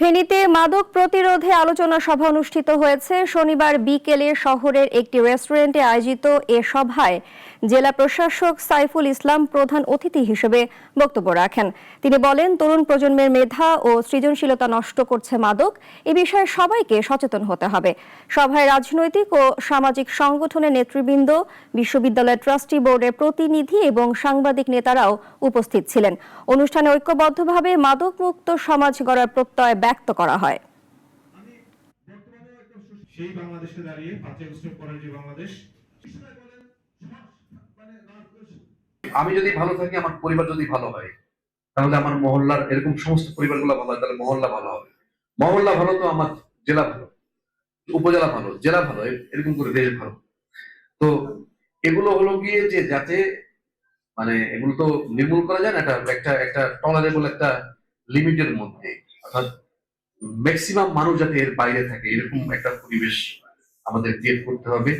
ফেনীতে মাদক প্রতিরোধে আলোচনা সভা অনুষ্ঠিত হয়েছে। শনিবার বিকেলে শহরের একটি রেস্টুরেন্টে আয়োজিত এ সভায় জেলা প্রশাসক সাইফুল ইসলাম প্রধান অতিথি হিসেবে বক্তব্য রাখেন। তিনি বলেন, তরুণ প্রজন্মের মেধা ও সৃজনশীলতা নষ্ট করছে মাদক। এ বিষয়ে সবাইকে সচেতন হতে হবে। সভায় রাজনৈতিক ও সামাজিক সংগঠনের নেতৃবৃন্দ বিশ্ববিদ্যালয়ের ট্রাস্টি বোর্ডের প্রতিনিধি এবং সাংবাদিক নেতারাও উপস্থিত ছিলেন। অনুষ্ঠানে ঐক্যবদ্ধভাবে মাদকমুক্ত সমাজ গড়ার প্রত্যয় ব্যক্ত করা হয়। সেই বাংলাদেশে দাঁড়িয়ে পাঁচই আগস্টের পরের যে বাংলাদেশ আমি যদি ভালো থাকি আমার পরিবার যদি ভালো হয় তাহলে আমার মহল্লার এরকম সমস্ত পরিবারগুলো ভালো হয় তাহলে মহল্লা ভালো হবে। মহল্লা ভালো তো আমার জেলা ভালো উপজেলা ভালো জেলা ভালো এরকম করে দেশ ভালো। তো এগুলো হলো গিয়ে যে যাতে মানে এগুলো তো নির্মূল করা যায় না একটা একটা একটা টলারেবল একটা লিমিটের মধ্যে। অর্থাৎ ম্যাক্সিমাম মানুষ যাতে এর বাইরে থাকে এরকম একটা পরিবেশ আমাদের ক্রিয়েট করতে হবে।